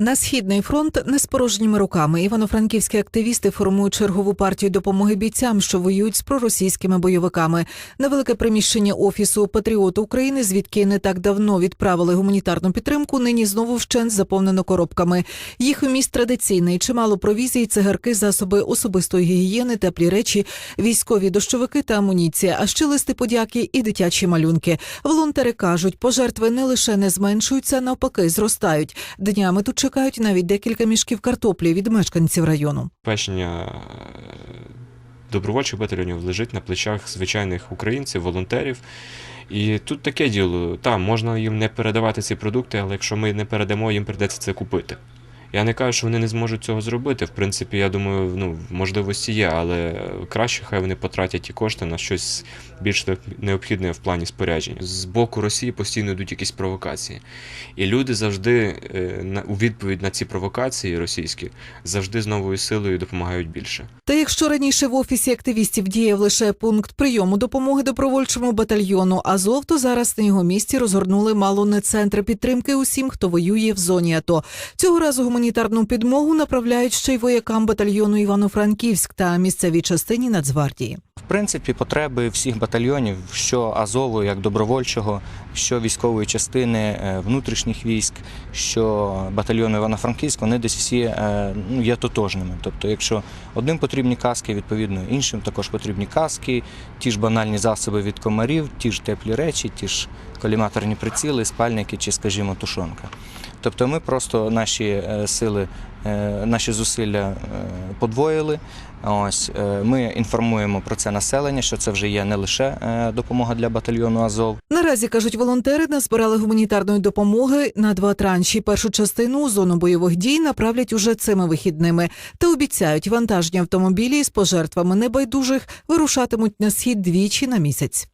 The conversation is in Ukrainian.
На східний фронт не з порожніми руками івано-франківські активісти формують чергову партію допомоги бійцям, що воюють з проросійськими бойовиками. Невелике приміщення офісу Патріот України, звідки не так давно відправили гуманітарну підтримку, нині знову вщент заповнено коробками. Їх вміст традиційний, чимало провізії, цигарки, засоби особистої гігієни, теплі речі, військові дощовики та амуніція, а ще листи подяки і дитячі малюнки. Волонтери кажуть, пожертви не лише не зменшуються, навпаки, зростають. Днями тут чекають навіть декілька мішків картоплі від мешканців району. Печення добровольчих батальйонів лежить на плечах звичайних українців, волонтерів. І тут таке діло. Там можна їм не передавати ці продукти, але якщо ми не передамо, їм придеться це купити. Я не кажу, що вони не зможуть цього зробити. В принципі, я думаю, ну, можливості є, але краще хай вони потратять ті кошти на щось більш необхідне в плані спорядження. З боку Росії постійно йдуть якісь провокації. І люди завжди е, у відповідь на ці провокації російські завжди з новою силою допомагають більше. Та якщо раніше в офісі активістів діяв лише пункт прийому допомоги добровольчому батальйону Азов, то зараз на його місці розгорнули мало не центри підтримки усім, хто воює в зоні АТО. Цього разу гуманітарну підмогу направляють ще й воякам батальйону Івано-Франківськ та місцевій частині Нацгвардії. В принципі, потреби всіх батальйонів, що Азову як добровольчого, що військової частини е, внутрішніх військ, що батальйону Івано-Франківськ, вони десь всі е, ну, є тотожними. Тобто, якщо одним потрібні каски, відповідно іншим також потрібні каски, ті ж банальні засоби від комарів, ті ж теплі речі, ті ж коліматорні приціли, спальники чи, скажімо, тушонка. Тобто ми просто наші е, сили, е, наші зусилля е, подвоїли. Ось ми інформуємо про це населення, що це вже є не лише допомога для батальйону Азов. Наразі кажуть волонтери, назбирали гуманітарної допомоги на два транші. Першу частину зону бойових дій направлять уже цими вихідними та обіцяють, вантажні автомобілі з пожертвами небайдужих вирушатимуть на схід двічі на місяць.